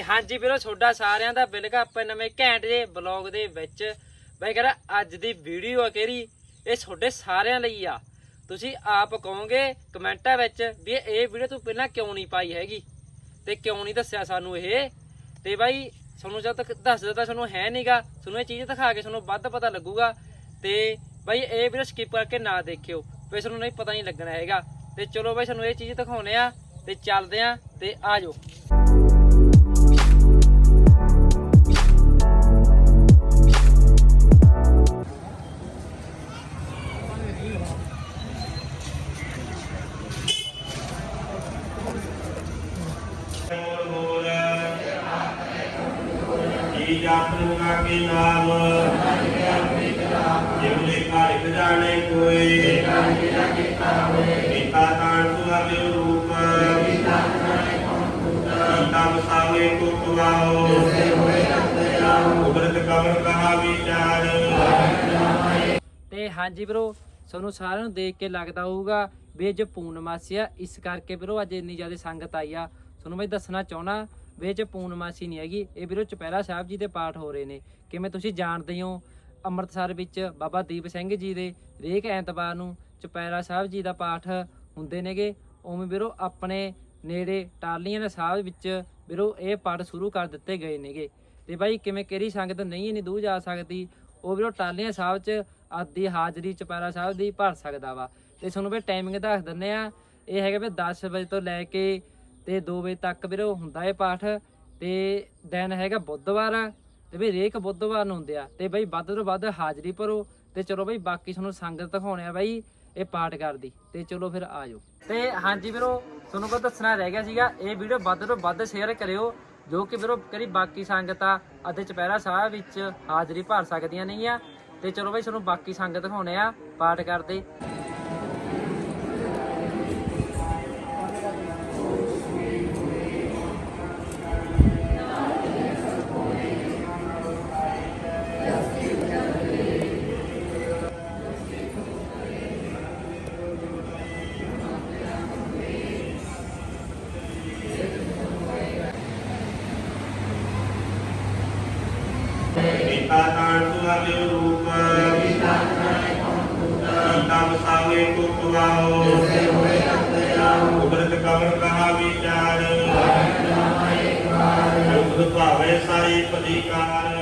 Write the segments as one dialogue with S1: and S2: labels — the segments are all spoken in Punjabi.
S1: ਤੇ ਹਾਂਜੀ ਵੀਰੋ, ਤੁਹਾਡਾ ਸਾਰਿਆਂ ਦਾ ਬਿਲਕੁਲ ਆਪਾਂ ਨਵੇਂ ਘੈਂਟ ਜੇ ਬਲੌਗ ਦੇ ਵਿੱਚ। ਬਈ ਕਹਿੰਦਾ, ਅੱਜ ਦੀ ਵੀਡੀਓ ਆ ਕਿਹੜੀ? ਇਹ ਤੁਹਾਡੇ ਸਾਰਿਆਂ ਲਈ ਆ। ਤੁਸੀਂ ਆਪ ਕਹੋਗੇ ਕਮੈਂਟਾਂ ਵਿੱਚ ਵੀ ਇਹ ਵੀਡੀਓ ਤੂੰ ਪਹਿਲਾਂ ਕਿਉਂ ਨਹੀਂ ਪਾਈ ਹੈਗੀ? ਤੇ ਕਿਉਂ ਨਹੀਂ ਦੱਸਿਆ ਸਾਨੂੰ ਇਹ? ਤੇ ਬਾਈ, ਤੁਹਾਨੂੰ ਜਦ ਤੱਕ ਦੱਸ ਦਿੱਤਾ ਤੁਹਾਨੂੰ ਹੈ ਨਹੀਂਗਾ ਤੁਹਾਨੂੰ ਇਹ ਚੀਜ਼ ਦਿਖਾ ਕੇ ਤੁਹਾਨੂੰ ਵੱਧ ਪਤਾ ਲੱਗੂਗਾ। ਤੇ ਬਾਈ, ਇਹ ਵੀਡੀਓ ਸਕਿਪ ਕਰਕੇ ਨਾ ਦੇਖਿਓ ਵੀ ਤੁਹਾਨੂੰ ਨਹੀਂ ਪਤਾ ਨਹੀਂ ਲੱਗਣਾ ਹੈਗਾ। ਤੇ ਚਲੋ ਬਾਈ ਤੁਹਾਨੂੰ ਇਹ ਚੀਜ਼ ਦਿਖਾਉਨੇ ਆ ਤੇ ਚੱਲਦੇ ਆ ਤੇ ਆ
S2: ਜੀ ਜਾਪੂਗਾ ਕੇ ਨਾਮ ਜਿਵਲੇ ਘਰ ਖਜ਼ਾਨੇ ਕੋਈ ਪਿਤਾ ਤਾਣ ਤੁਆ ਰੂਪ ਪਿਤਾ ਮਸਾਵੇ ਕੋ ਤੁਆਓ ਉਬਰਤ ਕਮਲ ਕਹਾ ਵਿਚਾਰ
S1: ਤੇ ਹਾਂਜੀ ਵੀਰੋ, ਤੁਹਾਨੂੰ ਸਾਰਿਆਂ ਨੂੰ ਦੇਖ ਕੇ ਲੱਗਦਾ ਹੋਊਗਾ ਵੀ ਅੱਜ ਪੂਰਨਮਾਸੀ ਆ, ਇਸ ਕਰਕੇ ਵੀਰੋ ਅੱਜ ਇੰਨੀ ਜ਼ਿਆਦਾ ਸੰਗਤ ਆਈ ਆ। ਤੁਹਾਨੂੰ ਮੈਂ ਦੱਸਣਾ ਚਾਹਣਾ ਵਿੱਚ ਇਹ ਪੂਰਨਮਾਸੀ ਨਹੀਂ ਹੈਗੀ। ਇਹ ਵੀਰੋ ਚੁਪਹਿਰਾ ਸਾਹਿਬ ਜੀ ਦੇ ਪਾਠ ਹੋ ਰਹੇ ਨੇ। ਕਿਵੇਂ ਤੁਸੀਂ ਜਾਣਦੇ ਹੋ ਅੰਮ੍ਰਿਤਸਰ ਵਿੱਚ ਬਾਬਾ ਦੀਪ ਸਿੰਘ ਜੀ ਦੇ ਰੇਕ ਐਤਵਾਰ ਨੂੰ ਚੁਪਹਿਰਾ ਸਾਹਿਬ ਜੀ ਦਾ ਪਾਠ ਹੁੰਦੇ ਨੇਗੇ? ਉਵੇਂ ਵੀਰੋ ਆਪਣੇ ਨੇੜੇ ਟਾਲੀਆਂ ਦੇ ਸਾਹਿਬ ਵਿੱਚ ਵੀਰੋ ਇਹ ਪਾਠ ਸ਼ੁਰੂ ਕਰ ਦਿੱਤੇ ਗਏ ਨੇਗੇ। ਤੇ ਬਾਈ ਕਿਵੇਂ ਕਿਹੜੀ ਸੰਗਤ ਨਹੀਂ ਇੰਨੀ ਦੂਰ ਜਾ ਸਕਦੀ, ਉਹ ਵੀਰੋ ਟਾਲੀਆਂ ਸਾਹਿਬ 'ਚ ਆਦੀ ਹਾਜ਼ਰੀ ਚੁਪਹਿਰਾ ਸਾਹਿਬ ਦੀ ਭਰ ਸਕਦਾ ਵਾ। ਤੇ ਤੁਹਾਨੂੰ ਵੀ ਟਾਈਮਿੰਗ ਦੱਸ ਦਿੰਨੇ ਆ ਇਹ ਹੈਗਾ ਵੀ 10 ਵਜੇ ਤੋਂ ਲੈ ਕੇ ਤੇ 2 ਵਜੇ ਤੱਕ ਵੀਰੋ ਹੁੰਦਾ ਇਹ ਪਾਠ ਤੇ ਦਿਨ ਹੈਗਾ ਬੁੱਧਵਾਰ ਤੇ ਵੀ ਰੇਕ ਬੁੱਧਵਾਰ ਨੂੰ ਹੁੰਦੇ ਆ। ਤੇ ਬਈ ਵੱਧ ਤੋਂ ਵੱਧ ਹਾਜ਼ਰੀ ਭਰੋ ਤੇ ਚਲੋ ਬਈ ਬਾਕੀ ਤੁਹਾਨੂੰ ਸੰਗਤ ਦਿਖਾਉਣੇ ਆ ਬਈ ਇਹ ਪਾਠ ਕਰਦੀ, ਤੇ ਚਲੋ ਫਿਰ ਆ ਜਾਓ। ਤੇ ਹਾਂਜੀ ਵੀਰੋ, ਤੁਹਾਨੂੰ ਕੋ ਦੱਸਣਾ ਰਹਿ ਗਿਆ ਸੀਗਾ, ਇਹ ਵੀਡੀਓ ਵੱਧ ਤੋਂ ਵੱਧ ਸ਼ੇਅਰ ਕਰਿਓ, ਜੋ ਕਿ ਵੀਰੋ ਕਰੀ ਬਾਕੀ ਸੰਗਤਾਂ, ਅਤੇ ਚੁਪਹਿਰਾ ਸਾਹਿਬ ਵਿੱਚ ਹਾਜ਼ਰੀ ਭਰ ਸਕਦੀਆਂ ਨਹੀਂ ਆ ਤੇ ਚਲੋ ਬਈ ਤੁਹਾਨੂੰ ਬਾਕੀ ਸੰਗਤ ਦਿਖਾਉਣੇ ਆ ਪਾਠ ਕਰਦੇ।
S2: ਪਿਤਾ ਤਾਣ ਤੁਆ ਰੂਪ। ਪਿਤਾ ਮਸਾਵੇ ਕੋ ਤੁਆਓ ਉਬਰਤ ਕਮਲ ਕਹਾ ਵਿਚਾਰ। ਉਬਰ ਭਾਵੇ ਸਾਈ ਪਦੀਕਾਰ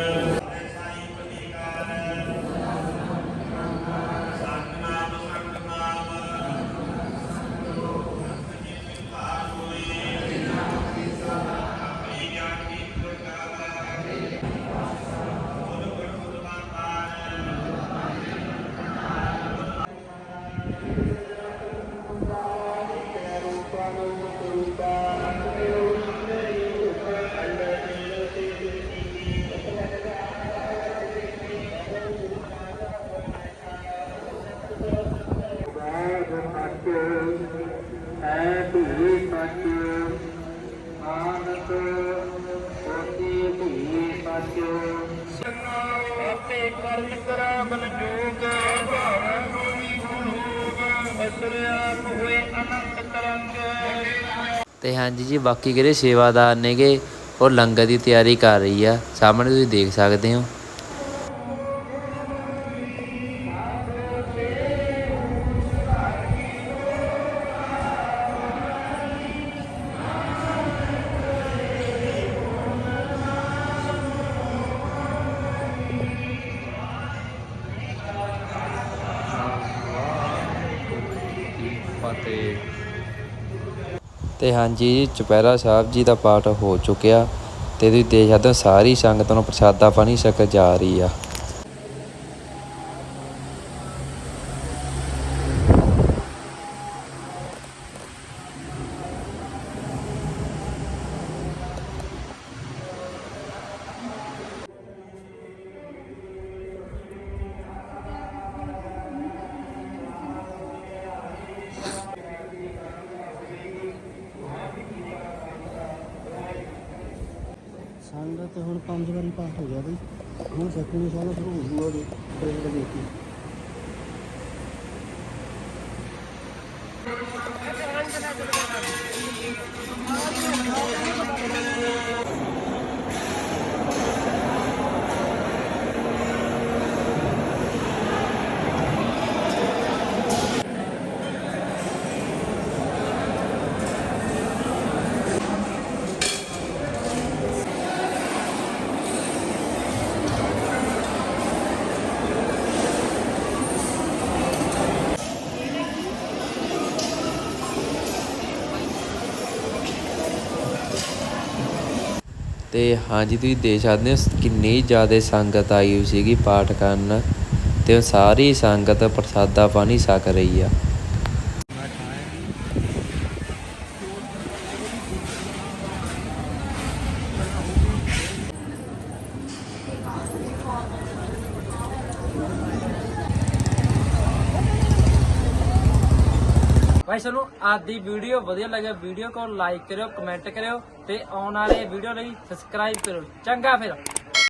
S3: ਸੱਚ ਹੈ ਧੀ ਸੱਚ ਆਨੰਦ ਹੋਤੀ ਧੀ ਸੱਚ ਆਪੇ ਕਰਮ ਕਰਾਵਨ ਜੋਗ ਭਾਵਨ ਹੋਈ ਗੁਰੂ ਅਸਰ ਆਪ ਹੋਏ ਅਨੰਤ ਤਰੰਗ
S4: ਤੇ ਹਾਂਜੀ ਜੀ, ਬਾਕੀ ਕਿਹੜੇ ਸੇਵਾਦਾਰ ਨੇਗੇ? ਉਹ ਲੰਗਰ ਦੀ ਤਿਆਰੀ ਕਰ ਰਹੀ ਆ। ਸਾਹਮਣੇ ਤੁਸੀਂ ਦੇਖ ਸਕਦੇ ਹੋ। ਤੇ ਹਾਂਜੀ, ਚੁਪਹਿਰਾ ਸਾਹਿਬ ਜੀ ਦਾ ਪਾਠ ਹੋ ਚੁੱਕਿਆ ਤੇ ਤੁਸੀਂ ਦੇਖ ਸਕਦੇ ਹੋ ਸਾਰੀ ਸੰਗਤ ਨੂੰ ਪ੍ਰਸ਼ਾਦਾ ਪਾਣੀ ਛਕ ਜਾ ਰਹੀ ਆ।
S5: ਸੰਗਤ ਹੁਣ ਪੰਜ ਵਾਰੀ ਪਾਸ ਹੋ ਗਿਆ ਬਈ। ਹੁਣ ਸੈਕਿੰਡ ਸਾਲ ਸ਼ੁਰੂ ਹੋ ਜੂਗਾ ਉਹਦੇ ਪ੍ਰੇਮ ਦੇ ਕੇ।
S4: ਤੇ ਹਾਂਜੀ, ਤੁਸੀਂ ਦੇਖ ਸਕਦੇ ਹੋ ਕਿੰਨੀ ਜ਼ਿਆਦਾ ਸੰਗਤ ਆਈ ਹੋਈ ਸੀਗੀ ਪਾਠ ਕਰਨ ਤੇ ਸਾਰੀ ਸੰਗਤ ਪ੍ਰਸਾਦਾ ਪਾਣੀ ਛਕ ਰਹੀ ਆ।
S1: ਭਾਈ ਤੁਹਾਨੂੰ ਅੱਜ ਦੀ ਵੀਡੀਓ ਵਧੀਆ ਲੱਗੇ ਵੀਡੀਓ ਕੋ ਲਾਈਕ ਕਰਿਓ ਕਮੈਂਟ ਕਰਿਓ ਤੇ ਆਉਣ ਵਾਲੇ ਵੀਡੀਓ ਲਈ ਸਬਸਕ੍ਰਾਈਬ ਕਰੋ ਚੰਗਾ ਫਿਰ।